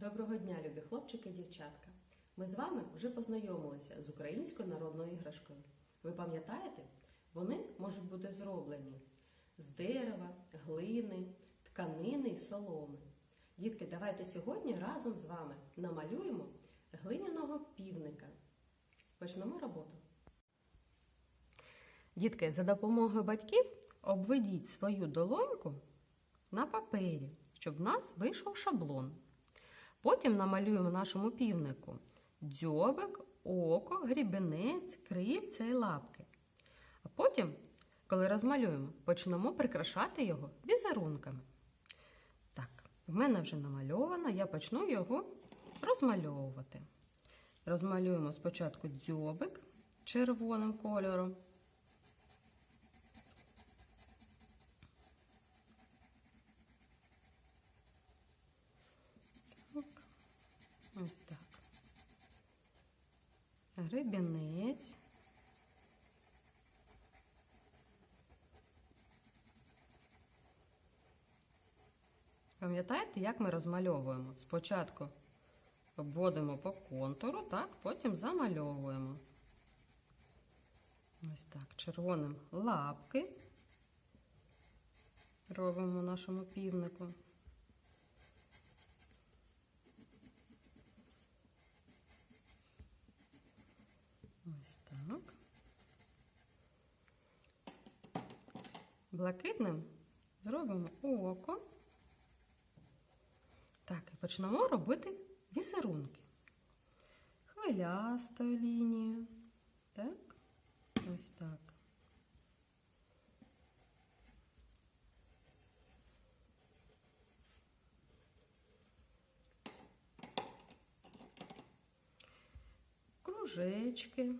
Доброго дня, любі хлопчики і дівчатка. Ми з вами вже познайомилися з українською народною іграшкою. Ви пам'ятаєте, вони можуть бути зроблені з дерева, глини, тканини і соломи. Дітки, давайте сьогодні разом з вами намалюємо глиняного півника. Почнемо роботу. Дітки, за допомогою батьків обведіть свою долоньку на папері, щоб в нас вийшов шаблон. Потім намалюємо нашому півнику дзьобик, око, грібенець, крильця і лапки. А потім, коли розмалюємо, почнемо прикрашати його візерунками. Так, в мене вже намальовано, я почну його розмальовувати. Розмалюємо спочатку дзьобик червоним кольором. Так, ось так. Гребінець. Пам'ятаєте, як ми розмальовуємо? Спочатку обводимо по контуру, так, потім замальовуємо. Ось так, червоним лапки робимо нашому півнику. Ось так. Блакитним зробимо око. Так, і почнемо робити візерунки. Хвилястою лінією. Так, ось так. Кружечки.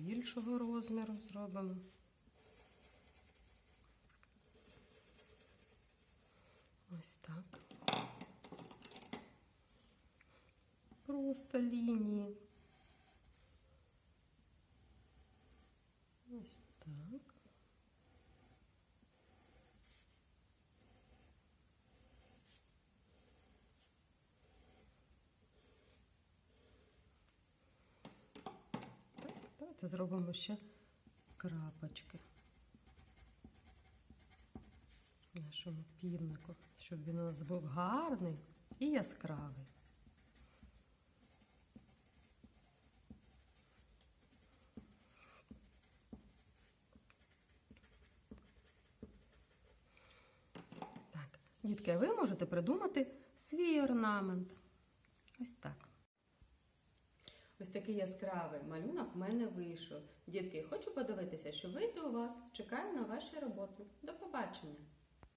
більшого розміру зробимо. Ось так. Просто лінії. Ось так. Давайте зробимо ще крапочки нашому півнику, щоб він у нас був гарний і яскравий. Дітки, ви можете придумати свій орнамент. Ось так. Ось такий яскравий малюнок в мене вийшов. Дітки, хочу подивитися, що вийде у вас. Чекаю на ваші роботи. До побачення!